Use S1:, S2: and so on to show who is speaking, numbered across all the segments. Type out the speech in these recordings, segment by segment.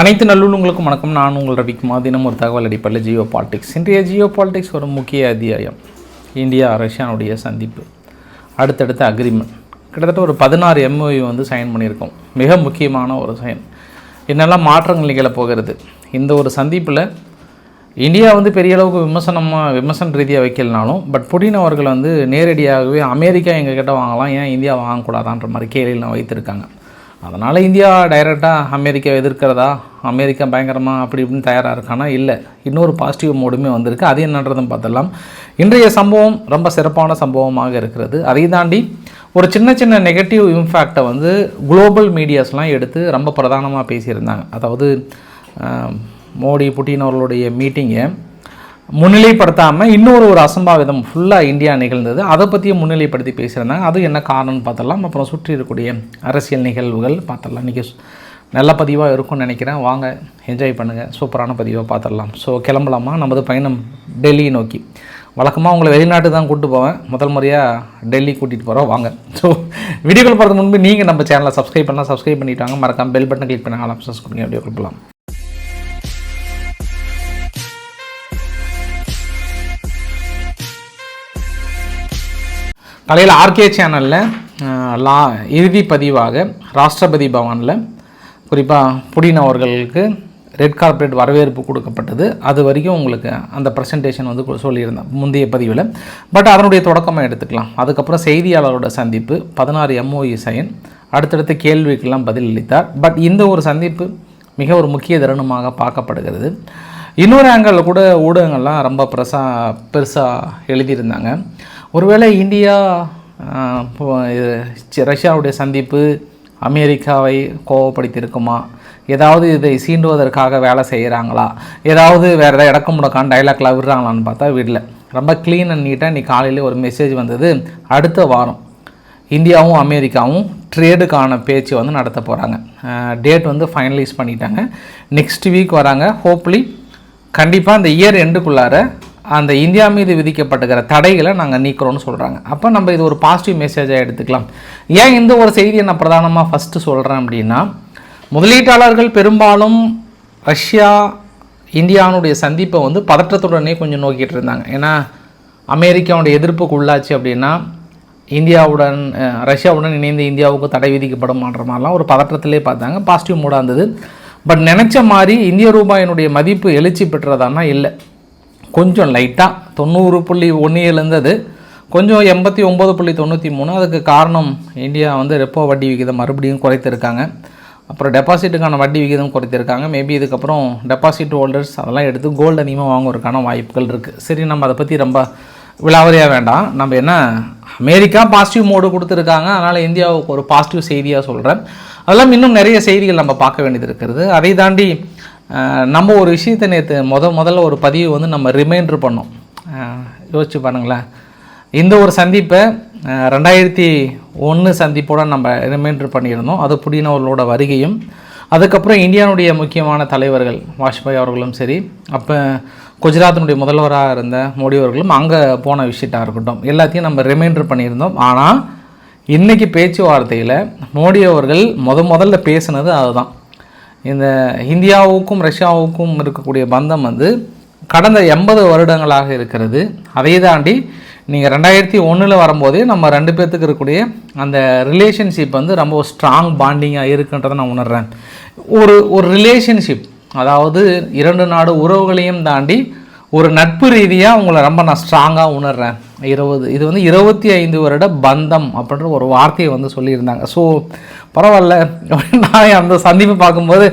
S1: அனைத்து நல்லுள்ளங்களுக்கும் வணக்கம். நான் உங்கள் ரவிக்குமார். தினம் ஒரு தகவல் அடிப்படையில் ஜியோ பாலிடிக்ஸ். இன்றைய ஜியோ பாலிடிக்ஸ் ஒரு முக்கிய அத்தியாயம். இந்தியா ரஷ்யானுடைய சந்திப்பு. அடுத்தடுத்த அக்ரிமெண்ட் கிட்டத்தட்ட ஒரு பதினாறு எம்ஓயு வந்து சைன் பண்ணியிருக்கோம். மிக முக்கியமான ஒரு சைன் என்னெல்லாம் மாற்றங்கள் நிகழப் போகிறது? இந்த ஒரு சந்திப்பில் இந்தியா வந்து பெரிய அளவுக்கு விமர்சனமாக விமர்சன ரீதியாக வைக்கலனாலும் பட் புடின் அவர்கள் வந்து நேரடியாகவே அமெரிக்கா எங்ககிட்ட வாங்கலாம் ஏன் இந்தியா வாங்கக்கூடாதான்ற மாதிரி கேள்வியெல்லாம் வைத்திருக்காங்க. அதனால் இந்தியா டைரெக்டாக அமெரிக்கா எதிர்க்கிறதா? அமெரிக்கா பயங்கரமாக அப்படி இப்படின்னு தயாராக இருக்கானா? இல்லை. இன்னொரு பாசிட்டிவ் மோடுமே வந்திருக்கு. அது என்னன்றதும் பார்த்துடலாம். இன்றைய சம்பவம் ரொம்ப சிறப்பான சம்பவமாக இருக்கிறது. அதை தாண்டி ஒரு சின்ன சின்ன நெகட்டிவ் இம்பேக்டை வந்து குளோபல் மீடியாஸ்லாம் எடுத்து ரொம்ப பிரதானமாக பேசியிருந்தாங்க. அதாவது மோடி புட்டின் அவர்களுடைய மீட்டிங்கை முன்னிலைப்படுத்தாமல் இன்னொரு ஒரு அசம்பாவிதம் ஃபுல்லாக இந்தியா நிகழ்ந்தது. அதை பற்றியும் முன்னிலைப்படுத்தி பேசியிருந்தாங்க. அது என்ன காரணம்னு பார்த்தலாம் அப்புறம் சுற்றி இருக்கக்கூடிய அரசியல் நிகழ்வுகள் பார்த்துடலாம். இன்றைக்கி நல்ல பதிவாக இருக்கும்னு நினைக்கிறேன். வாங்க என்ஜாய் பண்ணுங்கள் சூப்பரான பதிவாக பார்த்துடலாம். ஸோ கிளம்பலாமா? நமது பயணம் டெல்லி நோக்கி. வழக்கமாக உங்களை வெளிநாட்டு தான் கூப்பிட்டு போவேன். முதல் முறையாக டெல்லி கூட்டிகிட்டு போகிறோம் வாங்க. ஸோ வீடியோக்கள் போகிறதுக்கு முன்பு நீங்கள் நம்ம சேனலை சப்ஸ்கிரைப் பண்ணலாம். சப்ஸ்கிரைப் பண்ணிட்டாங்க மறக்காமல் பெல் பட்டன் கிளிக் பண்ணி ஆல் ஆப்ஷன்ஸ் கொடுங்க. வீடியோ போகலாம் காலையில் ஆர்கே சேனலில் லா இறுதி பதிவாக ராஷ்டிரபதி பவனில் குறிப்பாக புடின் அவர்களுக்கு ரெட் கார்பரேட் வரவேற்பு கொடுக்கப்பட்டது. அது வரைக்கும் உங்களுக்கு அந்த ப்ரெசன்டேஷன் வந்து சொல்லியிருந்தேன் முந்தைய பதிவில். பட் அதனுடைய தொடக்கமாக எடுத்துக்கலாம். அதுக்கப்புறம் செய்தியாளரோட சந்திப்பு பதினாறு எம்ஓஇ சைன் அடுத்தடுத்த கேள்விக்கெல்லாம் பதில் அளித்தார் பட் இந்த ஒரு சந்திப்பு மிக ஒரு முக்கிய தருணமாக பார்க்கப்படுகிறது. இன்னொரு ஆங்கிளில் கூட ஊடகங்கள்லாம் ரொம்ப பெருசாக பெருசாக எழுதியிருந்தாங்க. ஒருவேளை இந்தியா இப்போ ரஷ்யாவுடைய சந்திப்பு அமெரிக்காவை கோவப்படுத்தியிருக்குமா? ஏதாவது இதை சீண்டுவதற்காக வேலை செய்கிறாங்களா? ஏதாவது வேறு ஏதாவது இடக்க முடக்கான டைலாக்லாம் விடுறாங்களான்னு பார்த்தா விடல. ரொம்ப க்ளீன் அண்ட் நீட்டாக நீ காலையிலே ஒரு மெசேஜ் வந்தது. அடுத்த வாரம் இந்தியாவும் அமெரிக்காவும் ட்ரேடுக்கான பேச்சு வந்து நடத்த போகிறாங்க டேட் வந்து ஃபைனலைஸ் பண்ணிட்டாங்க. நெக்ஸ்ட் வீக் வராங்க. ஹோப்லி கண்டிப்பாக அந்த இயர் எண்டுக்குள்ளார அந்த இந்தியா மீது விதிக்கப்பட்டுக்கிற தடைகளை நாங்கள் நீக்கிறோம்னு சொல்கிறாங்க அப்போ நம்ம இது ஒரு பாசிட்டிவ் மெசேஜாக எடுத்துக்கலாம். ஏன் இந்த ஒரு செய்தியை நான் பிரதானமாக ஃபஸ்ட்டு சொல்கிறேன் அப்படின்னா முதலீட்டாளர்கள் பெரும்பாலும் ரஷ்யா இந்தியாவுடைய சந்திப்பை வந்து பதற்றத்துடனே கொஞ்சம் நோக்கிட்டு இருந்தாங்க. ஏன்னா அமெரிக்காவுடைய எதிர்ப்புக்கு உள்ளாச்சு அப்படின்னா இந்தியாவுடன் ரஷ்யாவுடன் இணைந்து இந்தியாவுக்கு தடை விதிக்கப்படுமான்ற மாதிரிலாம் ஒரு பதற்றத்திலே பார்த்தாங்க. பாசிட்டிவ் மூடாக இருந்தது. பட் நினச்ச மாதிரி இந்திய ரூபாயினுடைய மதிப்பு எழுச்சி பெற்றதானா இல்லை. கொஞ்சம் லைட்டாக தொண்ணூறு புள்ளி ஒன்று இருந்தது. கொஞ்சம் எண்பத்தி ஒம்பது புள்ளி தொண்ணூற்றி மூணு அதுக்கு காரணம் இந்தியா வந்து ரெப்போ வட்டி விகிதம் மறுபடியும் குறைத்திருக்காங்க. அப்புறம் டெபாசிட்டுக்கான வட்டி விகிதம் குறைத்திருக்காங்க. மேபி இதுக்கப்புறம் டெபாசிட் ஹோல்டர்ஸ் அதெல்லாம் எடுத்து கோல்டு அதிகமாக வாங்குறதுக்கான வாய்ப்புகள் இருக்குது சரி நம்ம அதை பற்றி ரொம்ப விலாவரியாக வேண்டாம். நம்ம என்ன அமெரிக்கா பாசிட்டிவ் மோடு கொடுத்துருக்காங்க. அதனால் இந்தியாவுக்கு ஒரு பாசிட்டிவ் செய்தியாக சொல்கிறேன் அதெல்லாம் இன்னும் நிறைய செய்திகள் நம்ம பார்க்க வேண்டியது இருக்கிறது. அதை தாண்டி நம்ம ஒரு விஷயத்தை நேற்று முத முதல்ல ஒரு பதிவு வந்து நம்ம ரிமைண்டர் பண்ணோம். யோசிச்சு பாருங்களேன். இந்த ஒரு சந்திப்பை ரெண்டாயிரத்தி ஒன்று சந்திப்போட நம்ம ரிமைண்டர் பண்ணியிருந்தோம். அது புடினவர்களோட வருகையும் அதுக்கப்புறம் இந்தியாவுடைய முக்கியமான தலைவர்கள் வாஜ்பாய் அவர்களும் சரி அப்போ குஜராத்தினுடைய முதல்வராக இருந்த மோடி அவர்களும் அங்கே போன விஷயத்தாக இருக்கட்டும் எல்லாத்தையும் நம்ம ரிமைண்டர் பண்ணியிருந்தோம். ஆனால் இன்றைக்கி பேச்சுவார்த்தையில் மோடி அவர்கள் முத முதல்ல பேசுனது அதுதான். இந்த இந்தியாவுக்கும் ரஷ்யாவுக்கும் இருக்கக்கூடிய பந்தம் வந்து கடந்த எண்பது வருடங்களாக இருக்கிறது. அதை தாண்டி நீங்கள் ரெண்டாயிரத்தி ஒன்றில் வரும்போதே நம்ம ரெண்டு பேர்த்துக்கு இருக்கக்கூடிய அந்த ரிலேஷன்ஷிப் வந்து ரொம்ப ஸ்ட்ராங் பாண்டிங்காக இருக்குன்றதை நான் உணர்கிறேன் ஒரு ஒரு ரிலேஷன்ஷிப் அதாவது இரண்டு நாடு உறவுகளையும் தாண்டி ஒரு நட்பு ரீதியாக உங்களை ரொம்ப நான் ஸ்ட்ராங்காக உணர்றேன். இருபது இது வந்து இருபத்தி ஐந்து வருட பந்தம் அப்படின்ற ஒரு வார்த்தையை வந்து சொல்லியிருந்தாங்க. ஸோ பரவாயில்ல. நான் அந்த சந்திப்பை பார்க்கும்போது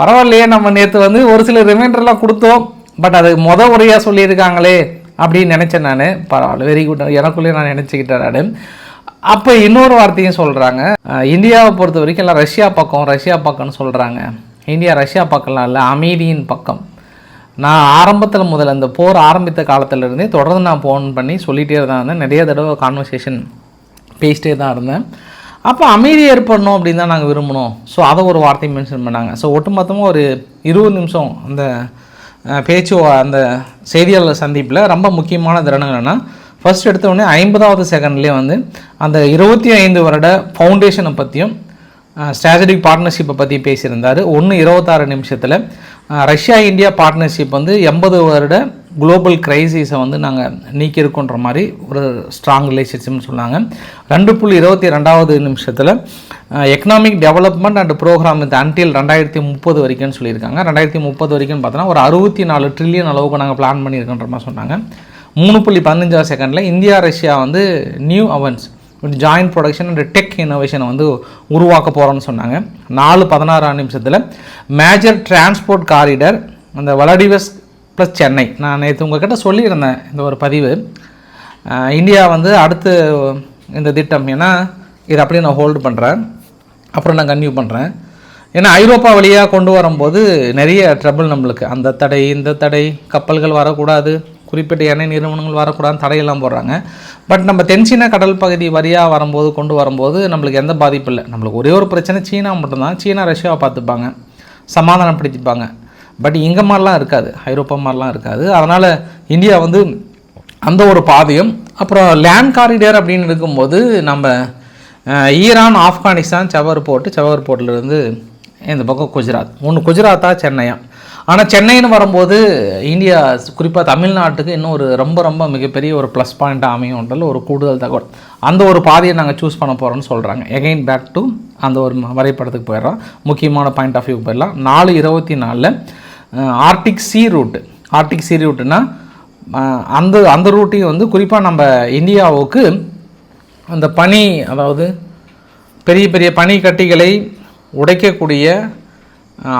S1: பரவாயில்லையே நம்ம நேற்று வந்து ஒரு சில ரிமைண்டர்லாம் கொடுத்தோம். பட் அது மொத உரையாக சொல்லியிருக்காங்களே அப்படின்னு நினச்சேன் நான். பரவாயில்ல வெரி குட் எனக்குள்ளேயே நான் நினச்சிக்கிட்டேன் நான். அப்போ இன்னொரு வார்த்தையும் சொல்கிறாங்க இந்தியாவை பொறுத்த வரைக்கும் எல்லாம் ரஷ்யா பக்கம் ரஷ்யா பக்கம்னு சொல்கிறாங்க இந்தியா ரஷ்யா பக்கம்லாம் இல்லை அமைதியின் பக்கம். நான் ஆரம்பத்தில் முதல்ல இந்த போர் ஆரம்பித்த காலத்திலிருந்தே தொடர்ந்து நான் ஃபோன் பண்ணி சொல்லிகிட்டே தான் இருந்தேன். நிறைய தடவை கான்வர்சேஷன் பேசிட்டே தான் இருந்தேன். அப்போ அமைதி ஏற்படணும் அப்படின்னு தான் நாங்கள் விரும்பினோம். ஸோ அதை ஒரு வார்த்தையும் மென்ஷன் பண்ணாங்க. ஸோ ஒட்டுமொத்தமாக ஒரு இருபது நிமிஷம் அந்த பேச்சு அந்த செய்தியாளர் சந்திப்பில் ரொம்ப முக்கியமான தருணம் என்னென்னா ஃபர்ஸ்ட் எடுத்தோடனே ஐம்பதாவது செகண்ட்லேயே வந்து அந்த இருபத்தி ஐந்து வருட ஃபவுண்டேஷனை பற்றியும் ஸ்ட்ராட்டஜிக் பார்ட்னர்ஷிப்பை பற்றி பேசியிருந்தார். ஒன்று இருபத்தாறு நிமிஷத்தில். ரஷ்யா இந்தியா பார்ட்னர்ஷிப் வந்து எண்பது வருட குளோபல் கிரைசிஸை வந்து நாங்கள் நீக்கியிருக்கோன்ற மாதிரி ஒரு ஸ்ட்ராங் ரிலேஷன்ஷிப்னு சொன்னாங்க. ரெண்டு புள்ளி இருபத்தி ரெண்டாவது நிமிஷத்தில் எக்கனாமிக் டெவலப்மெண்ட் அண்ட் ப்ரோக்ராம் இந்த அன்டில் ரெண்டாயிரத்தி முப்பது வரைக்கும்னு சொல்லியிருக்காங்க. ரெண்டாயிரத்தி முப்பது வரைக்கும் பார்த்தோன்னா ஒரு அறுபத்தி நாலு ட்ரில்லியன் அளவுக்கு நாங்கள் பிளான் பண்ணியிருக்கோன்ற மாதிரி சொன்னாங்க. மூணு புள்ளி பதினஞ்சாவது செகண்டில் இந்தியா ரஷ்யா வந்து new avenues joint production and tech இன்னோவேஷனை வந்து உருவாக்க போகிறோன்னு சொன்னாங்க. நாலு பதினாறாம் நிமிஷத்தில் மேஜர் டிரான்ஸ்போர்ட் காரிடர் அந்த வலடிவஸ் ப்ளஸ் சென்னை. நான் நேற்று உங்ககிட்ட சொல்லியிருந்தேன் இந்த ஒரு பதிவு. இந்தியா வந்து அடுத்து இந்த திட்டம். ஏன்னா இதை அப்படியே நான் ஹோல்டு பண்ணுறேன் அப்புறம் நான் கன்டினியூ பண்ணுறேன் ஏன்னா ஐரோப்பா வழியாக கொண்டு வரும்போது நிறைய ட்ரபிள் நம்மளுக்கு. அந்த தடை இந்த தடை கப்பல்கள் வரக்கூடாது. குறிப்பிட்ட எண்ணெய் நிறுவனங்கள் வரக்கூடாதுன்னு தடையெல்லாம் போடுறாங்க. பட் நம்ம தென்சீன கடல் பகுதி வரியாக வரும்போது கொண்டு வரும்போது நம்மளுக்கு எந்த பாதிப்பும் இல்லை. நம்மளுக்கு ஒரே ஒரு பிரச்சனை சீனா மட்டும்தான். சீனா ரஷ்யாவை பார்த்துப்பாங்க. சமாதானப்படுத்திப்பாங்க பட் இங்கே மாதிரிலாம் இருக்காது. ஐரோப்பா மாதிரிலாம் இருக்காது. அதனால் இந்தியா வந்து அந்த ஒரு பாதையும் அப்புறம் லேண்ட் காரிடர் அப்படின்னு இருக்கும்போது நம்ம ஈரான் ஆப்கானிஸ்தான் செவர் போர்ட்டு செவர் போர்ட்லேருந்து இந்த பக்கம் குஜராத். ஒன்று குஜராத்தா சென்னையா? ஆனால் சென்னைன்னு வரும்போது இந்தியா குறிப்பாக தமிழ்நாட்டுக்கு இன்னும் ஒரு ரொம்ப ரொம்ப மிகப்பெரிய ஒரு ப்ளஸ் பாயிண்ட்டாக அமையும்ன்றது ஒரு கூடுதல் தகவல். அந்த ஒரு பாதையை நாங்கள் சூஸ் பண்ண போகிறோம்னு சொல்கிறாங்க எகைன் பேக் டு அந்த ஒரு வரைபடத்துக்கு போயிடுறோம். முக்கியமான பாயிண்ட் ஆஃப் வியூ போயிடலாம். நாலு இருபத்தி நாலில் Arctic sea route Arctic sea ரூட்டுனா அந்த அந்த ரூட்டையும் வந்து குறிப்பாக நம்ம இந்தியாவுக்கு அந்த பனி அதாவது பெரிய பெரிய பனிக்கட்டிகளை உடைக்கக்கூடிய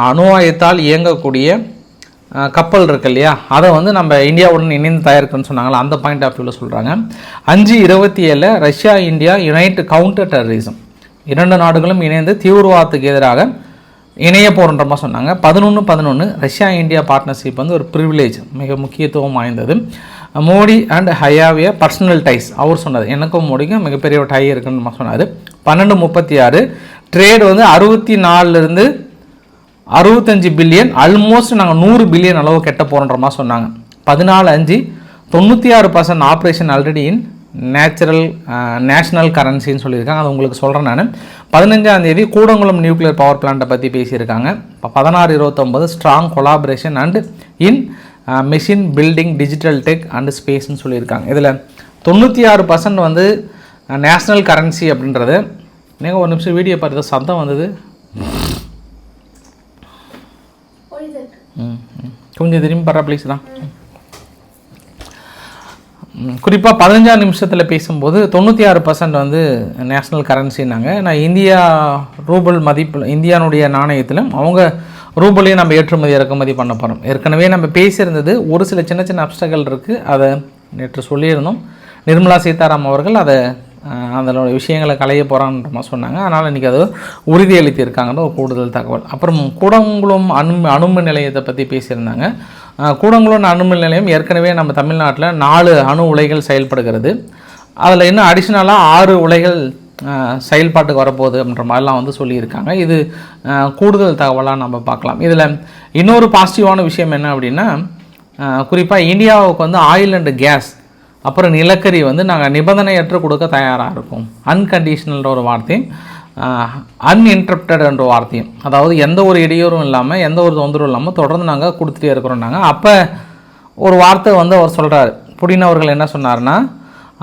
S1: அணுவாயத்தால் இயங்கக்கூடிய கப்பல் இருக்கு இல்லையா? அதை வந்து நம்ம இந்தியாவுடன் இணைந்து தயாரிக்கணும்னு சொன்னாங்களா அந்த பாயிண்ட் ஆஃப் வியூவில் சொல்கிறாங்க அஞ்சு இருபத்தி ஏழில் Russia India unite counter terrorism இரண்டு நாடுகளும் இணைந்து தீவிரவாதத்துக்கு எதிராக இணைய போகிறன்ற சொன்னாங்க. பதினொன்று பதினொன்று ரஷ்யா இந்தியா பார்ட்னர்ஷிப் வந்து ஒரு ப்ரிவிலேஜ் மிக முக்கியத்துவம் வாய்ந்தது. மோடி அண்ட் ஹயாவிய பர்சனல் டைஸ் அவர் சொன்னது. எனக்கும் மோடிக்கும் மிகப்பெரிய ஒரு டை இருக்குன்னு சொன்னார். பன்னெண்டு முப்பத்தி ஆறு ட்ரேட் வந்து அறுபத்தி நாலுலேருந்து அறுபத்தஞ்சு பில்லியன் ஆல்மோஸ்ட் நாங்கள் நூறு பில்லியன் அளவு கெட்ட போகிறோன்ற மாதிரி சொன்னாங்க. பதினாலு அஞ்சு தொண்ணூற்றி ஆறு percent operation already in natural national கரன்சின்னு சொல்லியிருக்காங்க. அது உங்களுக்கு சொல்கிறேன் நான். பதினஞ்சாந்தேதி கூடங்குளம் நியூக்ளியர் பவர் பிளான்ட்டை பற்றி பேசியிருக்காங்க. இப்போ பதினாறு இருபத்தொம்பது strong collaboration and in machine building digital tech and ஸ்பேஸ்ன்னு சொல்லியிருக்காங்க. இதில் தொண்ணூற்றி ஆறு பர்சன்ட் வந்து நேஷ்னல் கரன்சி அப்படின்றது. நீங்கள் ஒரு நிமிஷம் வீடியோ பார்த்து சத்தம் வந்தது. கொஞ்சம் திரும்பி பரா ப்ளீஸ் தான் குறிப்பாக பதினஞ்சாம் நிமிஷத்தில் பேசும்போது தொண்ணூற்றி ஆறு பர்சன்ட் வந்து நேஷ்னல் கரன்சினாங்க நான் இந்தியா ரூபல் மதிப்பு இந்தியானுடைய நாணயத்திலும் அவங்க ரூபலையும் நம்ம ஏற்றுமதி இறக்குமதி பண்ண போகிறோம் ஏற்கனவே நம்ம பேசியிருந்தது ஒரு சில சின்ன சின்ன அப்டகல் இருக்குது அதை நேற்று சொல்லியிருந்தோம். நிர்மலா சீதாராம் அவர்கள் அதை அதனோட விஷயங்களை களைய போகிறான்ற மாதிரி சொன்னாங்க. அதனால் இன்றைக்கி அது உறுதியளித்திருக்காங்கன்ற ஒரு கூடுதல் தகவல். அப்புறம் கூடங்குளம் அணு அணுமின் நிலையத்தை பற்றி பேசியிருந்தாங்க. கூடங்குளம் அணுமின் நிலையம் ஏற்கனவே நம்ம தமிழ்நாட்டில் நாலு அணு உலைகள் செயல்படுகிறது. அதில் இன்னும் அடிஷ்னலாக ஆறு உலைகள் செயல்பாட்டுக்கு வரப்போகுது அப்படின்ற மாதிரிலாம் வந்து சொல்லியிருக்காங்க. இது கூடுதல் தகவலாக நம்ம பார்க்கலாம். இதில் இன்னொரு பாசிட்டிவான விஷயம் என்ன அப்படின்னா குறிப்பாக இந்தியாவுக்கு வந்து ஆயில் அண்ட் கேஸ் அப்புறம் நிலக்கரி வந்து நாங்கள் நிபந்தனையற்று கொடுக்க தயாராக இருக்கோம். அன்கண்டிஷனல்ன்ற ஒரு வார்த்தையும் அன்இன்டரப்டட் என்ற வார்த்தையும். அதாவது எந்த ஒரு இடையூறும் இல்லாமல் எந்த ஒரு தொந்தரவும் இல்லாமல் தொடர்ந்து நாங்கள் கொடுத்துட்டே இருக்கிறோம் நாங்கள் அப்போ ஒரு வார்த்தை வந்து அவர் சொல்கிறார் புடின் அவர்கள் என்ன சொன்னார்னா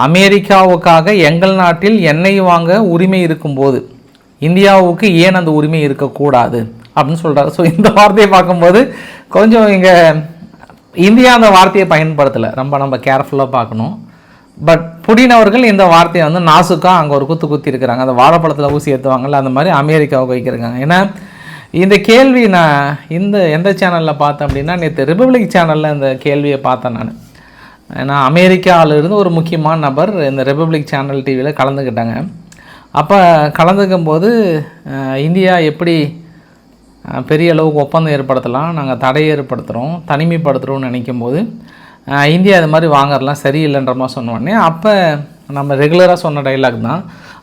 S1: அமெரிக்காவுக்காக எங்கள் நாட்டில் எண்ணெய் வாங்க உரிமை இருக்கும்போது இந்தியாவுக்கு ஏன் அந்த உரிமை இருக்கக்கூடாது? அப்படின்னு சொல்கிறார் ஸோ இந்த வார்த்தையை பார்க்கும்போது கொஞ்சம் இங்கே இந்தியா அந்த வார்த்தையை பயன்படுத்தலை. ரொம்ப நம்ம கேர்ஃபுல்லாக பார்க்கணும். பட் புடினவர்கள் இந்த வார்த்தையை வந்து நாசுக்காக அங்கே ஒரு குத்து குத்தி இருக்கிறாங்க. அந்த வாழைப்பழத்தில் ஊசி ஏற்றுவாங்கள்ல அந்த மாதிரி அமெரிக்காவுக்கு வைக்கிறாங்க ஏன்னா இந்த கேள்வி நான் இந்த எந்த சேனலில் பார்த்தேன் அப்படின்னா நேற்று ரிப்பப்ளிக் சேனலில் இந்த கேள்வியை பார்த்தேன் நான். ஏன்னா அமெரிக்காவிலிருந்து ஒரு முக்கியமான நபர் இந்த ரிப்பப்ளிக் சேனல் டிவியில் கலந்துக்கிட்டாங்க. அப்போ கலந்துக்கும் போது இந்தியா எப்படி பெரிய அளவுக்கு ஒப்பந்தம் ஏற்படுத்தலாம். நாங்கள் தடை ஏற்படுத்துகிறோம் தனிமைப்படுத்துகிறோம்னு நினைக்கும் போது இந்தியா இது மாதிரி வாங்கறலாம் சரியில்லைன்ற மாதிரி சொன்னோடனே அப்போ நம்ம ரெகுலராக சொன்ன டைலாக் தான்.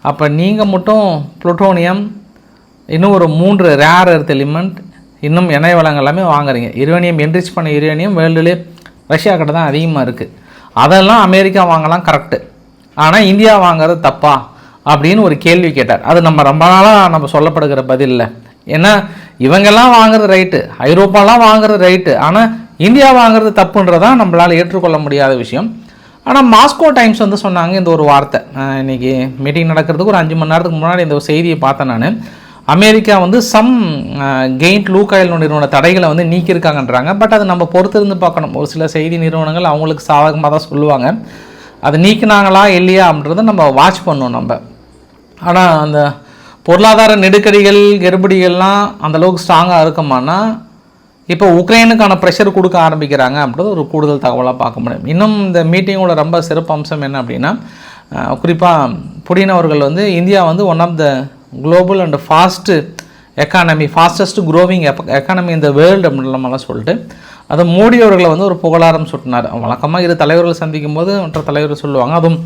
S1: அப்போ நீங்கள் மட்டும் புளுட்டோனியம் இன்னும் ஒரு மூன்று ரேர் எர்த் எலிமெண்ட் இன்னும் எண்ணெய் வளங்கள் எல்லாமே வாங்குறீங்க. யுரேனியம் என்ரிச் பண்ண யுரேனியம் வேர்ல்டுலே ரஷ்யா கிட்ட தான் அதிகமாக இருக்குது அதெல்லாம் அமெரிக்கா வாங்கலாம் கரெக்டு ஆனால் இந்தியா வாங்குறது தப்பா? அப்படின்னு ஒரு கேள்வி கேட்டார். அது நம்ம ரொம்ப நாளாக நம்ம சொல்லப்படுகிற பதில் இல்லை ஏன்னா இவங்கெல்லாம் வாங்குறது ரைட்டு ஐரோப்பாலாம் வாங்குறது ரைட்டு ஆனால் இந்தியா வாங்குறது தப்புன்றதான் நம்மளால் ஏற்றுக்கொள்ள முடியாத விஷயம். ஆனால் மாஸ்கோ டைம்ஸ் வந்து சொன்னாங்க இந்த ஒரு வார்த்தை. இன்றைக்கி இன்னைக்கு மீட்டிங் நடக்கிறதுக்கு ஒரு அஞ்சு மணி நேரத்துக்கு முன்னாடி இந்த ஒரு செய்தியை பார்த்தேன் நான். அமெரிக்கா வந்து சம் கெயின்ட் லூகாயில் நிறுவன தடைகளை வந்து நீக்கியிருக்காங்கன்றாங்க. பட் அது நம்ம பொறுத்திருந்து பார்க்கணும். ஒரு சில செய்தி நிறுவனங்கள் அவங்களுக்கு சாதகமாக தான் சொல்லுவாங்க. அது நீக்கினாங்களா இல்லையா அப்படின்றத நம்ம வாட்ச் பண்ணோம் நம்ம. ஆனால் அந்த பொருளாதார நெருக்கடிகள் கெருபடிகள்லாம் அந்த அளவுக்கு ஸ்ட்ராங்காக இருக்குமானா இப்போ உக்ரைனுக்கான ப்ரெஷர் கொடுக்க ஆரம்பிக்கிறாங்க அப்படின்றது ஒரு கூடுதல் தகவலாக பார்க்க முடியும். இன்னும் இந்த மீட்டிங்கோட ரொம்ப சிறப்பு அம்சம் என்ன அப்படின்னா குறிப்பாக புடின் அவர்கள் வந்து இந்தியா வந்து one of the global and fast economy fastest growing economy இந்த வேர்ல்டு அப்படின்றமெல்லாம் சொல்லிட்டு அது மோடி அவர்களை வந்து ஒரு புகழாரம் சுட்டினார். வழக்கமாக இரு தலைவர்கள் சந்திக்கும் போது மற்ற தலைவர்கள் சொல்லுவாங்க அதுவும்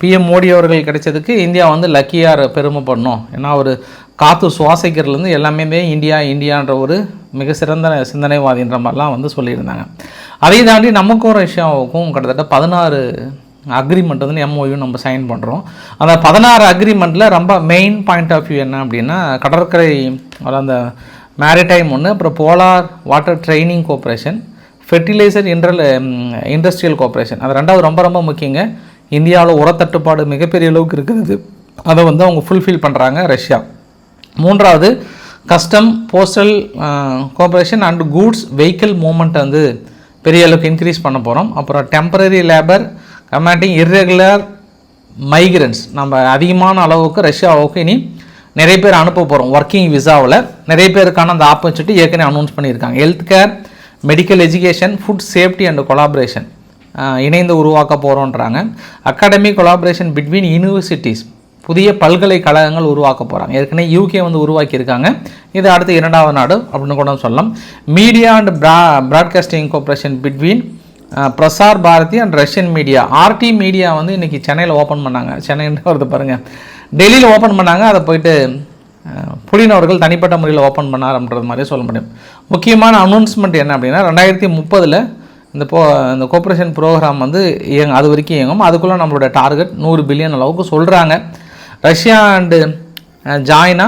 S1: பிஎம் மோடி அவர்கள் கிடைச்சதுக்கு இந்தியா வந்து லக்கியார் பண்ணும் ஏன்னா ஒரு காற்று சுவாசிக்கிறதுலேருந்து எல்லாமே இந்தியா இந்தியான்ற ஒரு மிக சிறந்த சிந்தனைவாதின்ற மாதிரிலாம் வந்து சொல்லியிருந்தாங்க. அதை தாண்டி நமக்கும் ரஷ்யாவுக்கும் கிட்டத்தட்ட பதினாறு அக்ரிமெண்ட் வந்து எம்ஓயு நம்ம சைன் பண்ணுறோம் அந்த பதினாறு அக்ரிமெண்ட்டில் ரொம்ப மெயின் பாயிண்ட் ஆஃப் வியூ என்ன அப்படின்னா கடற்கரை அந்த மேரிடைம் ஒன்று அப்புறம் polar water training cooperation fertiliser இன்ட்ரல் industrial cooperation அது ரெண்டாவது ரொம்ப ரொம்ப முக்கியங்க. இந்தியாவில் உரத்தட்டுப்பாடு மிகப்பெரிய அளவுக்கு இருக்கிறது அதை வந்து அவங்க ஃபுல்ஃபில் பண்ணுறாங்க ரஷ்யா. மூன்றாவது custom postal cooperation and goods vehicle movement வந்து பெரிய அளவுக்கு இன்க்ரீஸ் பண்ண போகிறோம் அப்புறம் temporary labour commanding irregular migrants நம்ம அதிகமான அளவுக்கு ரஷ்யாவுக்கு இனி நிறைய பேர் அனுப்ப போகிறோம் ஒர்க்கிங் விசாவில் நிறைய பேருக்கான அந்த ஆப்பர்ச்சுனிட்டி ஏற்கனவே அனௌன்ஸ் பண்ணியிருக்காங்க. Health care medical education food safety and collaboration இணைந்து உருவாக்க போகிறோன்றாங்க அகாடமி கொலாபரேஷன் பிட்வீன் யூனிவர்சிட்டிஸ் புதிய பல்கலைக்கழகங்கள் உருவாக்க போகிறாங்க ஏற்கனவே யூகே வந்து உருவாக்கியிருக்காங்க. இது அடுத்து இரண்டாவது நாடு அப்படின்னு கூட சொல்லலாம். மீடியா அண்ட் ப்ரா broadcasting cooperation between Prasar Bharati and Russian media RT media வந்து இன்றைக்கி சென்னையில் ஓப்பன் பண்ணாங்க. சென்னைன்னு வருது பாருங்கள் டெல்லியில் ஓப்பன் பண்ணாங்க. அதை போயிட்டு புலின் அவர்கள் தனிப்பட்ட முறையில் ஓப்பன் பண்ணார்ன்றது மாதிரி சொல்ல முடியும். முக்கியமான அனௌன்ஸ்மெண்ட் என்ன அப்படின்னா ரெண்டாயிரத்தி முப்பதில் இந்த போ இந்த கோஆப்ரேஷன் ப்ரோக்ராம் வந்து இயங்க அது வரைக்கும் இயங்கும். அதுக்குள்ளே நம்மளோட டார்கெட் நூறு பில்லியன் அளவுக்கு சொல்கிறாங்க ரஷ்யா அண்டு ஜாயினா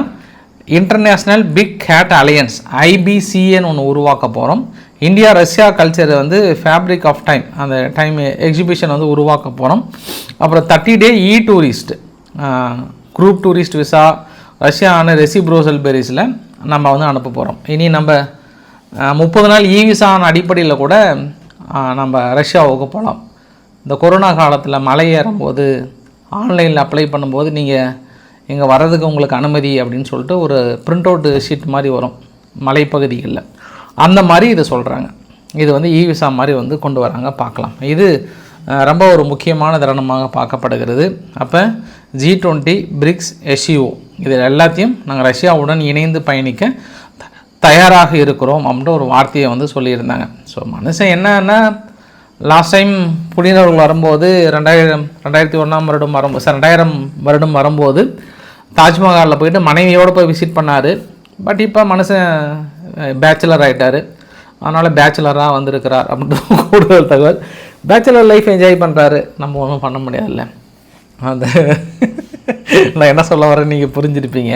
S1: இன்டர்நேஷ்னல் பிக் ஹேட் அலையன்ஸ் ஐபிசிஏன்னு ஒன்று உருவாக்க போகிறோம் இந்தியா ரஷ்யா கல்ச்சர் வந்து ஃபேப்ரிக் ஆஃப் டைம் அந்த டைம் எக்ஸிபிஷன் வந்து உருவாக்க போகிறோம் அப்புறம் thirty day e tourist group tourist visa ரஷ்யாவான reciprocal பெரிஸில் நம்ம வந்து அனுப்ப போகிறோம் இனி நம்ம முப்பது நாள் e இ விசான அடிப்படையில் கூட நம்ம ரஷ்யாவுக்கு போகலாம் இந்த கொரோனா காலத்தில் மலை ஏறும்போது ஆன்லைனில் அப்ளை பண்ணும்போது நீங்கள் இங்கே வர்றதுக்கு உங்களுக்கு அனுமதி அப்படின்னு சொல்லிட்டு ஒரு பிரிண்ட் அவுட் ஷீட் மாதிரி வரும் மலைப்பகுதிகளில். அந்த மாதிரி இதை சொல்கிறாங்க இது வந்து e இ விசா மாதிரி வந்து கொண்டு வராங்க பார்க்கலாம். இது ரொம்ப ஒரு முக்கியமான தருணமாக பார்க்கப்படுகிறது. அப்போ ஜி டுவெண்ட்டி பிரிக்ஸ் எஸ்யூஓ இது எல்லாத்தையும் நாங்கள் ரஷ்யாவுடன் இணைந்து பயணிக்க தயாராக இருக்கிறோம் அப்படின்ற ஒரு வார்த்தையை வந்து சொல்லியிருந்தாங்க. ஸோ மனுஷன் என்னன்னா லாஸ்ட் டைம் புடினவர்கள் வரும்போது ரெண்டாயிரம் ரெண்டாயிரத்தி ஒன்றாம் வருடம் வரும்போது சார் ரெண்டாயிரம் வருடம் வரும்போது தாஜ்மஹாலில் போயிட்டு மனைவியோடு போய் விசிட் பண்ணார். பட் இப்போ மனுஷன் பேச்சுலர் ஆகிட்டார் அதனால் பேச்சுலராக வந்திருக்கிறார் அப்படின்ற கூடுதல் தகவல். பேச்சுலர் லைஃப் என்ஜாய் பண்ணுறாரு நம்ம ஒன்றும் பண்ண முடியாதுல்ல. அந்த நான் என்ன சொல்ல வரேன்னு நீங்கள் புரிஞ்சிருப்பீங்க.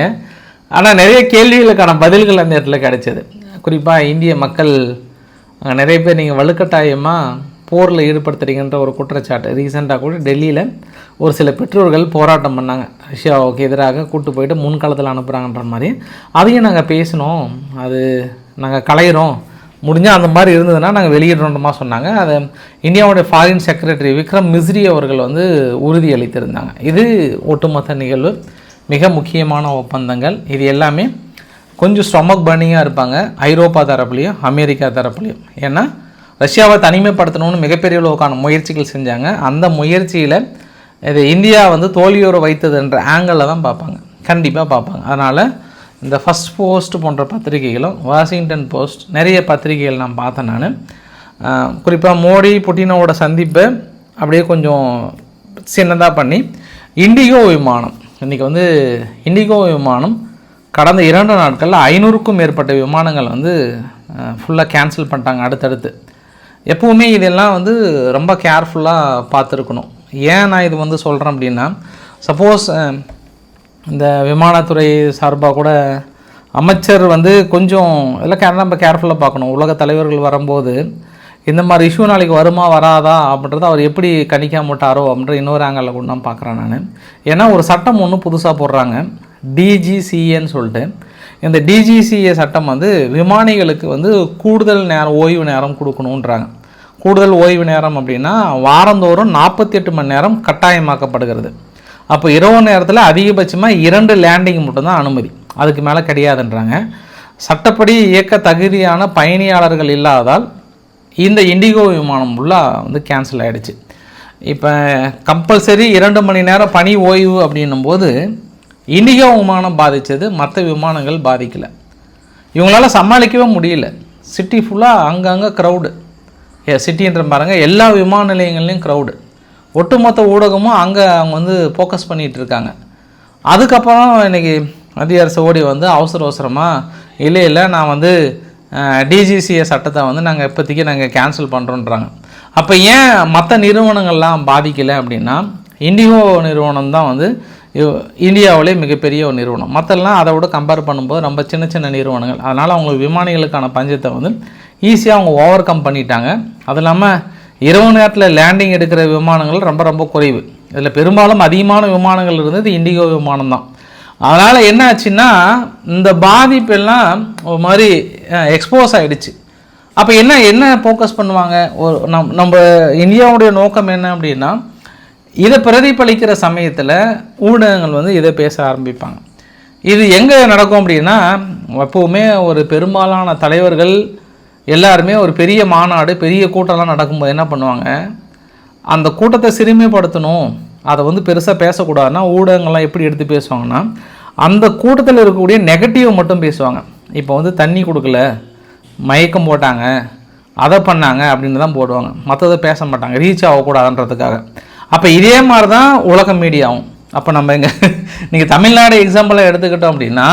S1: ஆனால் நிறைய கேள்விகளுக்கான பதில்கள் அந்த இடத்துல கிடைச்சது. குறிப்பாக இந்திய மக்கள் நிறைய பேர் நீங்கள் வலுக்கட்டாயமாக போரில் ஈடுபடுத்துறீங்கன்ற ஒரு குற்றச்சாட்டு. ரீசெண்டாக கூட டெல்லியில் ஒரு சில பெற்றோர்கள் போராட்டம் பண்ணாங்க. ரஷ்யாவுக்கு எதிராக கூட்டு போயிட்டு முன்காலத்தில் அனுப்புகிறாங்கன்ற மாதிரி. அதையும் நாங்கள் பேசினோம் அது நாங்கள் களையிறோம். முடிஞ்சால் அந்த மாதிரி இருந்ததுன்னா நாங்கள் வெளியிடணுமா சொன்னாங்க. அதை இந்தியாவுடைய ஃபாரின் செக்ரட்டரி விக்ரம் மிஸ்ரி அவர்கள் வந்து உறுதி அளித்திருந்தாங்க இது ஒட்டுமொத்த நிகழ்வு. மிக முக்கியமான ஒப்பந்தங்கள். இது எல்லாமே கொஞ்சம் ஸ்டொமக் பர்னிங்காக இருப்பாங்க. ஐரோப்பா தரப்புலையும் அமெரிக்கா தரப்புலையும். ஏன்னா ரஷ்யாவை தனிமைப்படுத்தணும்னு மிகப்பெரிய அளவுக்கான முயற்சிகள் செஞ்சாங்க. அந்த முயற்சியில் இது இந்தியா வந்து தோல்வியோரை வைத்ததுன்ற ஆங்கிளில் தான் பார்ப்பாங்க. கண்டிப்பாக பார்ப்பாங்க. அதனால் இந்த ஃபஸ்ட் போஸ்ட் போன்ற பத்திரிகைகளும் வாஷிங்டன் போஸ்ட் நிறைய பத்திரிகைகள் நான் பார்த்தேன் நான். குறிப்பாக மோடி புட்டினோட சந்திப்பை அப்படியே கொஞ்சம் சின்னதாக பண்ணி இண்டிகோ விமானம். இன்றைக்கி வந்து இண்டிகோ விமானம் கடந்த இரண்டு நாட்களில் ஐநூறுக்கும் மேற்பட்ட விமானங்கள் வந்து ஃபுல்லாக கேன்சல் பண்ணிட்டாங்க அடுத்தடுத்து. எப்போவுமே இதெல்லாம் வந்து ரொம்ப கேர்ஃபுல்லாக பார்த்துருக்கணும். ஏன் நான் இது வந்து சொல்கிறேன் அப்படின்னா சப்போஸ் இந்த விமானத்துறை சார்பாக கூட அமைச்சர் வந்து கொஞ்சம் எல்லாம் கே நம்ம கேர்ஃபுல்லாக பார்க்கணும். உலக தலைவர்கள் வரும்போது இந்த மாதிரி இஷ்யூ நாளைக்கு வருமா வராதா அப்படின்றத அவர் எப்படி கணிக்க மாட்டாரோ அப்படின்ற இன்னொரு ஆங்கிளில் கூட நான் பார்க்குறேன் நான். ஏன்னா ஒரு சட்டம் ஒன்று புதுசாக போடுறாங்க. டிஜிசிஏன்னு சொல்லிட்டு. இந்த டிஜிசிஏ சட்டம் வந்து விமானிகளுக்கு வந்து கூடுதல் நேரம் ஓய்வு நேரம் கொடுக்கணுன்றாங்க. கூடுதல் ஓய்வு நேரம் அப்படின்னா வாரந்தோறும் நாற்பத்தி எட்டு மணி நேரம் கட்டாயமாக்கப்படுகிறது. அப்போ இரவு நேரத்தில் அதிகபட்சமாக இரண்டு லேண்டிங் மட்டும்தான் அனுமதி. அதுக்கு மேலே கிடையாதுன்றாங்க. சட்டப்படி இயக்க தகுதியான பயணியாளர்கள் இல்லாதால் இந்த இண்டிகோ விமானம் ஃபுல்லாக வந்து கேன்சல் ஆகிடுச்சு இப்போ கம்பல்சரி இரண்டு மணி நேரம் பணி ஓய்வு அப்படின்னும் போது இண்டிகோ விமானம் பாதித்தது மற்ற விமானங்கள் பாதிக்கலை. இவங்களால் சமாளிக்கவே முடியல. சிட்டி ஃபுல்லாக அங்கங்கே க்ரௌடு ஏ சிட்டின்ற பாருங்கள் எல்லா விமான நிலையங்கள்லேயும் க்ரௌடு ஒட்டுமொத்த ஊடகமும் அங்கே அவங்க வந்து ஃபோக்கஸ் பண்ணிகிட்டு இருக்காங்க. அதுக்கப்புறம் இன்றைக்கி மத்திய அரசு ஓடி வந்து அவசர அவசரமாக இல்லை இல்லை நான் வந்து டிஜிசிஏ சட்டத்தை வந்து நாங்கள் இப்போதைக்கு நாங்கள் கேன்சல் பண்ணுறோன்றாங்க அப்போ ஏன் மற்ற நிறுவனங்கள்லாம் பாதிக்கலை அப்படின்னா இண்டிகோ நிறுவனம் தான் வந்து இந்தியாவிலே மிகப்பெரிய ஒரு நிறுவனம். மற்றெல்லாம் அதை விட கம்பேர் பண்ணும்போது ரொம்ப சின்ன சின்ன நிறுவனங்கள். அதனால் அவங்களுக்கு விமானிகளுக்கான பஞ்சத்தை வந்து ஈஸியாக அவங்க ஓவர் கம் பண்ணிட்டாங்க. அது இல்லாமல் இரவு நேரத்தில் லேண்டிங் எடுக்கிற விமானங்கள் ரொம்ப ரொம்ப குறைவு. இதில் பெரும்பாலும் அதிகமான விமானங்கள் இருந்தது இண்டிகோ விமானம் தான். அதனால் என்ன ஆச்சுன்னா இந்த பாதிப்பெல்லாம் ஒரு மாதிரி எக்ஸ்போஸ் ஆகிடுச்சு அப்போ என்ன என்ன ஃபோக்கஸ் பண்ணுவாங்க? ஒரு நம் நம்ம இந்தியாவுடைய நோக்கம் என்ன அப்படின்னா இதை பிரதிபலிக்கிற சமயத்தில் ஊடகங்கள் வந்து இதை பேச ஆரம்பிப்பாங்க. இது எங்கே நடக்கும் அப்படின்னா எப்போவுமே ஒரு பெரும்பாலான தலைவர்கள் எல்லாருமே ஒரு பெரிய மாநாடு பெரிய கூட்டம்லாம் நடக்கும்போது என்ன பண்ணுவாங்க? அந்த கூட்டத்தை சிறுமைப்படுத்தணும். அதை வந்து பெருசாக பேசக்கூடாதுன்னா ஊடகங்கள்லாம் எப்படி எடுத்து பேசுவாங்கன்னா அந்த கூட்டத்தில் இருக்கக்கூடிய நெகட்டிவ் மட்டும் பேசுவாங்க. இப்போ வந்து தண்ணி கொடுக்கல மயக்கம் போட்டாங்க அதை பண்ணாங்க அப்படின்னு தான் போடுவாங்க. மற்றதை பேச மாட்டாங்க ரீச் ஆகக்கூடாதுன்றதுக்காக. அப்போ இதே மாதிரி தான் உலக மீடியாவும் அப்போ நம்ம இங்கே நீங்கள் தமிழ்நாடு எக்ஸாம்பிளை எடுத்துக்கிட்டோம் அப்படின்னா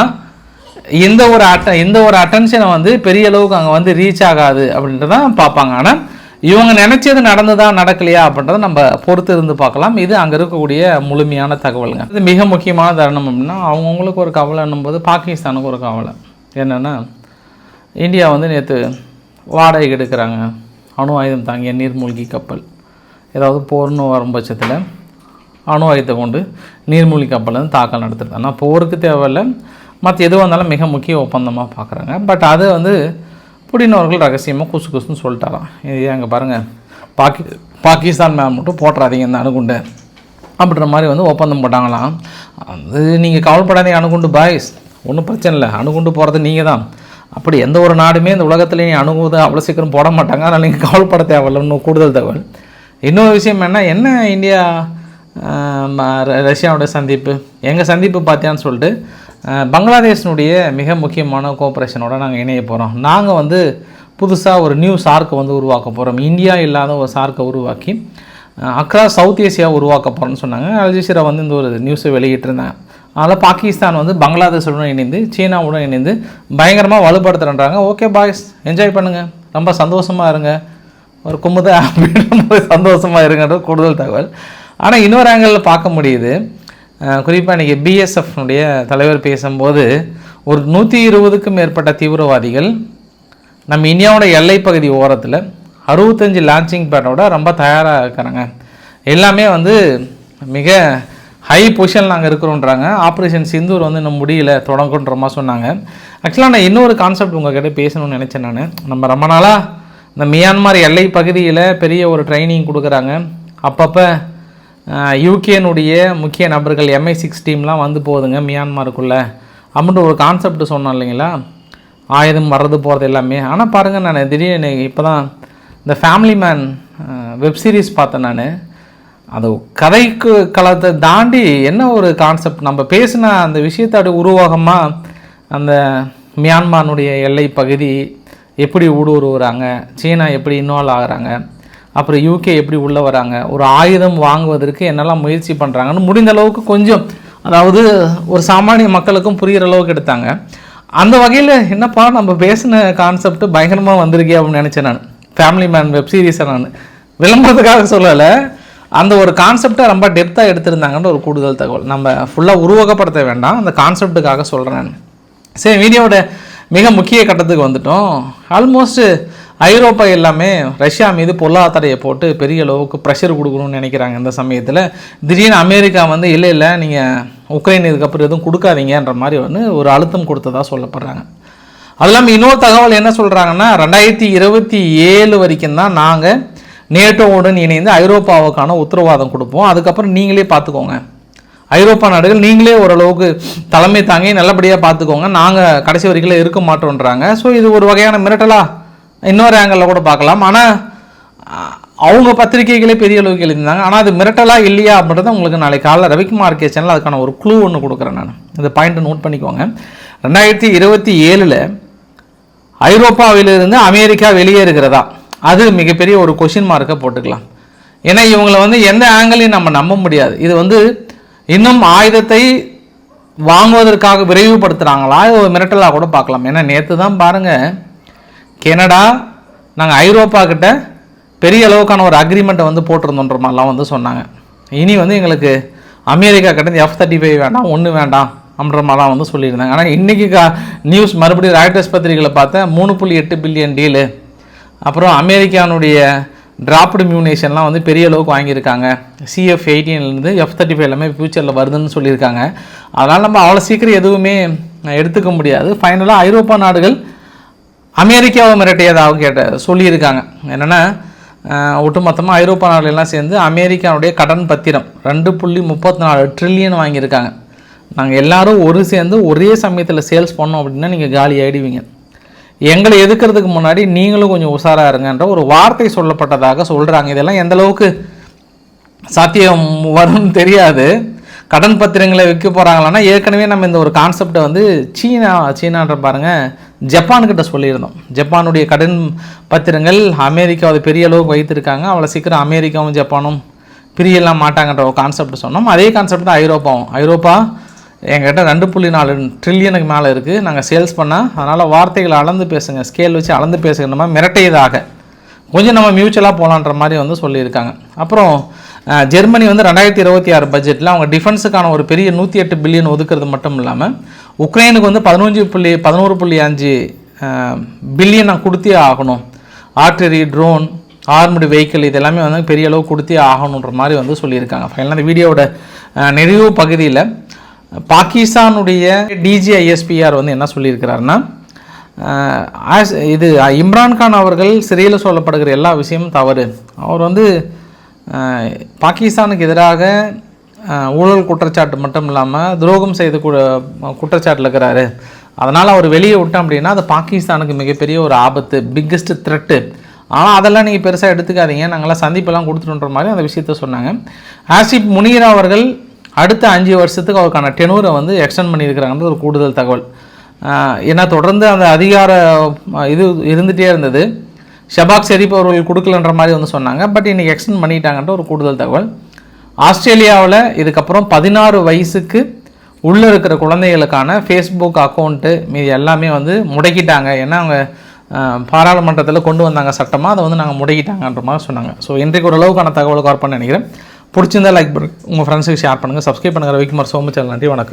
S1: இந்த ஒரு அட்ட இந்த ஒரு அட்டென்ஷனை வந்து பெரிய அளவுக்கு அங்கே வந்து ரீச் ஆகாது அப்படின்றத தான் பார்ப்பாங்க. ஆனால் இவங்க நினைச்சது நடந்ததா நடக்கலையா அப்படின்றத நம்ம பொறுத்து இருந்து பார்க்கலாம். இது அங்கே இருக்கக்கூடிய முழுமையான தகவலுங்க. இது மிக முக்கியமான தருணம் அப்படின்னா அவங்கவுங்களுக்கு ஒரு கவலைன்னும் போது பாகிஸ்தானுக்கு ஒரு கவலை. என்னென்னா இந்தியா வந்து நேற்று வாடகைக்கு எடுக்கிறாங்க. அணு ஆயுதம் தாங்கிய நீர்மூழ்கி கப்பல். ஏதாவது போர்னு வரும் பட்சத்தில் அணு ஆயுதத்தை கொண்டு நீர்மூழ்கி கப்பலை வந்து தாக்கல் நடத்துறது ஆனால் போருக்கு தேவையில்லை. மற்ற எதுவாக இருந்தாலும் மிக முக்கிய ஒப்பந்தமாக பார்க்குறாங்க. பட் அது வந்து புடினவர்கள் ரகசியமாக குசு குசுன்னு சொல்லிட்டாராம் இது அங்கே பாருங்கள் பாக்கி பாகிஸ்தான் மேம் மட்டும் போட்டுறாதீங்க இந்த அணுகுண்டு அப்படின்ற மாதிரி வந்து ஒப்பந்தம் போட்டாங்களாம். அது நீங்கள் கவலைப்படாதீங்க அணுகுண்டு பாய்ஸ் ஒன்றும் பிரச்சனை இல்லை. அணுகுண்டு போகிறது நீங்கள் தான் அப்படி எந்த ஒரு நாடுமே இந்த உலகத்துலேயே அணுகுவது அவ்வளோ சீக்கிரம் போட மாட்டாங்க. அதனால் நீங்கள் கவலைப்பட தேவையில்ல. இன்னும் கூடுதல் தகவல். இன்னொரு விஷயம் என்ன? என்ன இந்தியா ம- ர- ரஷ்யாவோட சந்திப்பு? எங்கள் சந்திப்பு பார்த்தியான்னு சொல்லிட்டு பங்களாதேஷினுடைய மிக முக்கியமான கோஆப்ரேஷனோட நாங்கள் இணைய போகிறோம் நாங்கள் வந்து புதுசாக ஒரு நியூ சார்க்கை வந்து உருவாக்க போகிறோம் இந்தியா இல்லாத ஒரு சார்க்கை உருவாக்கி அக்ரா சவுத் ஏசியா உருவாக்க போகிறோன்னு சொன்னாங்க. அல்ஜிசிரா வந்து இந்த ஒரு நியூஸை வெளியிட்டிருந்தாங்க. அதனால் பாகிஸ்தான் வந்து பங்களாதேஷுடன் இணைந்து சீனாவுடன் இணைந்து பயங்கரமாக வலுப்படுத்துகிறன்றாங்க ஓகே பாய்ஸ் என்ஜாய் பண்ணுங்கள் ரொம்ப சந்தோஷமாக இருங்க. ஒரு குமுத அப்படின்ற சந்தோஷமாக இருங்கன்ற கூடுதல் தகவல். ஆனால் இன்னொரு ஆங்கிளில் பார்க்க முடியுது. குறிப்பாக இன்றைக்கி பிஎஸ்எஃப்னுடைய தலைவர் பேசும்போது ஒரு நூற்றி இருபதுக்கும் மேற்பட்ட தீவிரவாதிகள் நம்ம இந்தியாவோட எல்லை பகுதி ஓரத்தில் அறுபத்தஞ்சு லான்ச்சிங் பேடோட ரொம்ப தயாராக இருக்கிறாங்க எல்லாமே வந்து மிக ஹை பொசிஷன் நாங்கள் இருக்கிறோன்றாங்க. ஆப்ரேஷன் சிந்தூர் வந்து இன்னும் முடியல தொடங்குன்ற மாதிரி சொன்னாங்க. ஆக்சுவலாக நான் இன்னொரு கான்செப்ட் உங்ககிட்ட பேசணும்னு நினச்சேன் நான். நம்ம ரொம்ப நாளாக இந்த மியான்மர் எல்லை பகுதியில் பெரிய ஒரு ட்ரைனிங் கொடுக்குறாங்க. அப்பப்போ யூகேனுடைய முக்கிய நபர்கள் எம்ஐ சிக்ஸ் டீம்லாம் வந்து போகுதுங்க மியான்மருக்குள்ளே. அப்படின்ற ஒரு கான்செப்ட் சொன்னோம் இல்லைங்களா? ஆயுதம் வர்றது போகிறது எல்லாமே. ஆனால் பாருங்கள் நான் திடீர்னு இப்போ தான் இந்த ஃபேமிலி மேன் வெப் சீரிஸ் பார்த்தேன் நான். அது கதைக்கு களத்தை தாண்டி என்ன ஒரு கான்செப்ட் நம்ம பேசின அந்த விஷயத்தோட உருவாகமாக அந்த மியான்மானுடைய எல்லை பகுதி எப்படி ஊடுருவுறாங்க? சீனா எப்படி இன்வால்வ் ஆகுறாங்க? அப்புறம் யூகே எப்படி உள்ளே வராங்க? ஒரு ஆயுதம் வாங்குவதற்கு என்னெல்லாம் முயற்சி பண்ணுறாங்கன்னு முடிந்த அளவுக்கு கொஞ்சம் அதாவது ஒரு சாமானிய மக்களுக்கும் புரிகிற அளவுக்கு எடுத்தாங்க. அந்த வகையில் என்னப்பா நம்ம பேசின கான்செப்ட் பயங்கரமாக வந்திருக்கே அப்படின்னு நினச்சேன் நான். ஃபேமிலி மேன் வெப் சீரிஸை நான். விளம்பரத்துக்காக சொல்லலை. அந்த ஒரு கான்செப்டை ரொம்ப டெப்த்தாக எடுத்திருந்தாங்கன்ற ஒரு கூடுதல் தகவல். நம்ம ஃபுல்லாக உருவகப்படுத்த வேண்டாம். அந்த கான்செப்டுக்காக சொல்கிறேன் நான். சரி வீடியோட மிக முக்கிய கட்டத்துக்கு வந்துட்டோம். ஆல்மோஸ்ட்டு ஐரோப்பா எல்லாமே ரஷ்யா மீது பொருளாதாரையை போட்டு பெரிய அளவுக்கு ப்ரெஷர் கொடுக்கணும்னு நினைக்கிறாங்க இந்த சமயத்தில். திடீர்னு அமெரிக்கா வந்து இல்லை இல்லை நீங்கள் உக்ரைன் இதுக்கப்புறம் எதுவும் கொடுக்காதீங்கன்ற மாதிரி வந்து ஒரு அழுத்தம் கொடுத்ததாக சொல்லப்படுறாங்க. அது இல்லாமல் இன்னொரு தகவல் என்ன சொல்கிறாங்கன்னா ரெண்டாயிரத்தி இருபத்தி ஏழு வரைக்கும் தான் நாங்கள் நேட்டோவுடன் இணைந்து ஐரோப்பாவுக்கான உத்தரவாதம் கொடுப்போம். அதுக்கப்புறம் நீங்களே பார்த்துக்கோங்க. ஐரோப்பா நாடுகள் நீங்களே ஓரளவுக்கு தலைமை தாங்கி நல்லபடியாக பார்த்துக்கோங்க. நாங்கள் கடைசி வரைக்கும் இருக்க மாட்டோன்றாங்க. ஸோ இது ஒரு வகையான மிரட்டலா இன்னொரு ஆங்கிளில் கூட பார்க்கலாம். ஆனால் அவங்க பத்திரிகைகளே பெரிய அளவுக்கு எழுதியிருந்தாங்க. ஆனால் அது மிரட்டலாக இல்லையா அப்படின்றத உங்களுக்கு நாளைக்கு காலைல ரவிக்குமார் கே சேனல் அதுக்கான ஒரு க்ளூ ஒன்று கொடுக்குறேன் நான். இந்த பாயிண்ட்டை நோட் பண்ணிக்கோங்க. ரெண்டாயிரத்தி இருபத்தி ஏழில் ஐரோப்பாவிலிருந்து அமெரிக்கா வெளியேறுகிறதா அது மிகப்பெரிய ஒரு கொஷின் மார்க்கை போட்டுக்கலாம். ஏன்னா இவங்களை வந்து எந்த ஆங்கிளையும் நம்ம நம்ப முடியாது. இது வந்து இன்னும் ஆயுதத்தை வாங்குவதற்காக விரைவுபடுத்துகிறாங்களா இது ஒரு மிரட்டலாக கூட பார்க்கலாம். ஏன்னா நேற்று தான் பாருங்கள் கெனடா நாங்கள் ஐரோப்பா கிட்ட பெரிய அளவுக்கான ஒரு அக்ரிமெண்ட்டை வந்து போட்டிருந்தோன்ற மாதிரிலாம் வந்து சொன்னாங்க. இனி வந்து எங்களுக்கு அமெரிக்கா கிட்ட எஃப் தேர்ட்டி ஃபைவ் வேண்டாம் ஒன்று வேண்டாம் அப்படின்ற மாதிரிலாம் வந்து சொல்லியிருந்தாங்க. ஆனால் இன்றைக்கி கா நியூஸ் மறுபடியும் ராய்டர்ஸ் பத்திரிகைகளை பார்த்தேன் மூணு புள்ளி எட்டு பில்லியன் டீலு அப்புறம் அமெரிக்கானுடைய டிராப்டு மியூனேஷன்லாம் வந்து பெரிய அளவுக்கு வாங்கியிருக்காங்க. சிஎஃப் எயிட்டீன்லேருந்து எஃப் தேர்ட்டி ஃபைவ் எல்லாமே ஃப்யூச்சரில் வருதுன்னு சொல்லியிருக்காங்க. அதனால் நம்ம அவ்வளோ சீக்கிரம் எதுவுமே எடுத்துக்க முடியாது. ஃபைனலாக ஐரோப்பா நாடுகள் அமெரிக்காவை மிரட்டியதாக கேட்ட சொல்லியிருக்காங்க. என்னென்னா ஒட்டுமொத்தமாக ஐரோப்பா நாடுகள்லாம் சேர்ந்து அமெரிக்காவுடைய கடன் பத்திரம் ரெண்டு புள்ளி முப்பத்தி நாலு ட்ரில்லியன் வாங்கியிருக்காங்க. நாங்கள் எல்லாரும் ஒரு சேர்ந்து ஒரே சமயத்தில் சேல்ஸ் பண்ணோம் அப்படின்னா நீங்கள் காலி ஆகிடுவீங்க எங்களை எதுக்கிறதுக்கு முன்னாடி நீங்களும் கொஞ்சம் உஷாராக இருங்கன்ற ஒரு வார்த்தை சொல்லப்பட்டதாக சொல்கிறாங்க இதெல்லாம் எந்த அளவுக்கு சாத்தியம் வரும்னு தெரியாது. கடன் பத்திரங்களை விற்க போகிறாங்களான்னா ஏற்கனவே நம்ம இந்த ஒரு கான்செப்டை வந்து சீனா சீனான்ற பாருங்கள் ஜப்பான்கிட்ட சொல்லியிருந்தோம். ஜப்பானுடைய கடன் பத்திரங்கள் அமெரிக்கா அது பெரிய அளவுக்கு வைத்திருக்காங்க. அவ்வளோ சீக்கிரம் அமெரிக்காவும் ஜப்பானும் பிரியெல்லாம் மாட்டாங்கன்ற ஒரு கான்செப்ட் சொன்னோம். அதே கான்செப்ட் தான் ஐரோப்பாவும். ஐரோப்பா எங்கிட்ட ரெண்டு புள்ளி நாலு ட்ரில்லியனுக்கு மேலே இருக்குது நாங்கள் சேல்ஸ் பண்ணால் அதனால் வார்த்தைகளை அளந்து பேசுங்க ஸ்கேல் வச்சு அளந்து பேசுகிற மாதிரி மிரட்டியதாக. கொஞ்சம் நம்ம மியூச்சுவலாக போகலான்ற மாதிரி வந்து சொல்லியிருக்காங்க. அப்புறம் ஜெர்மனி வந்து ரெண்டாயிரத்தி இருபத்தி ஆறு பட்ஜெட்டில் அவங்க டிஃபென்ஸுக்கான ஒரு பெரிய நூற்றி எட்டு பில்லியன் ஒதுக்குறது மட்டும் இல்லாமல் உக்ரைனுக்கு வந்து பதினஞ்சு புள்ளி பதினோரு புள்ளி அஞ்சு பில்லியன் நான் கொடுத்தே ஆகணும். ஆர்டரி ட்ரோன் ஆர்மடு வெஹிக்கிள் இது எல்லாமே வந்து பெரிய அளவு கொடுத்தே ஆகணுன்ற மாதிரி வந்து சொல்லியிருக்காங்க. ஃபைனலாக அந்த வீடியோவோட நிறைவு பகுதியில் பாகிஸ்தானுடைய டிஜிஐஎஸ்பிஆர் வந்து என்ன சொல்லியிருக்கிறாருன்னா அஹ், இது இம்ரான்கான் அவர்கள் சிறையில் சொல்லப்படுகிற எல்லா விஷயமும் தவறு. அவர் வந்து பாகிஸ்தானுக்கு எதிராக ஊழல் குற்றச்சாட்டு மட்டும் இல்லாமல் துரோகம் செய்த கு குற்றச்சாட்டில் இருக்கிறாரு. அதனால் அவர் வெளியே விட்டோம் அப்படின்னா அது பாகிஸ்தானுக்கு மிகப்பெரிய ஒரு ஆபத்து பிக்கெஸ்ட் த்ரெட்டு ஆனால் அதெல்லாம் நீங்கள் பெருசாக எடுத்துக்காதீங்க. நாங்களாம் சந்திப்பெல்லாம் கொடுத்துட்டுன்ற மாதிரி அந்த விஷயத்த சொன்னாங்க. ஆசிப் முனீர் அவர்கள் அடுத்த அஞ்சு வருஷத்துக்கு அவருக்கான டெனூரை வந்து எக்ஸ்டெண்ட் பண்ணியிருக்கிறாங்கன்றது ஒரு கூடுதல் தகவல். ஏன்னா தொடர்ந்து அந்த அதிகார இது இருந்துகிட்டே இருந்தது. ஷபாக் ஷெரீப் அவர்கள் கொடுக்கலன்ற மாதிரி வந்து சொன்னாங்க. பட் இன்னைக்கு எக்ஸ்டெண்ட் பண்ணிட்டாங்கன்ற ஒரு கூடுதல் தகவல். ஆஸ்திரேலியாவில் இதுக்கப்புறம் பதினாறு வயசுக்கு உள்ளே இருக்கிற குழந்தைகளுக்கான ஃபேஸ்புக் அக்கௌண்ட்டு மீது எல்லாமே வந்து முடக்கிட்டாங்க. ஏன்னா அவங்க பாராளுமன்றத்தில் கொண்டு வந்தாங்க சட்டமாக அதை வந்து நாங்கள் முடக்கிட்டாங்கன்ற மாதிரி சொன்னாங்க. ஸோ இன்றைக்கு ஓரளவுக்கான தகவல் கவர் பண்ண நினைக்கிறேன். பிடிச்சிருந்தா லைக் உங்கள் ஃப்ரெண்ட்ஸுக்கு ஷேர் பண்ணுங்கள் சப்ஸ்கிரைப் பண்ணுங்கள் ரவிக்குமார் சோமச்சல் நன்றி. வணக்கம்.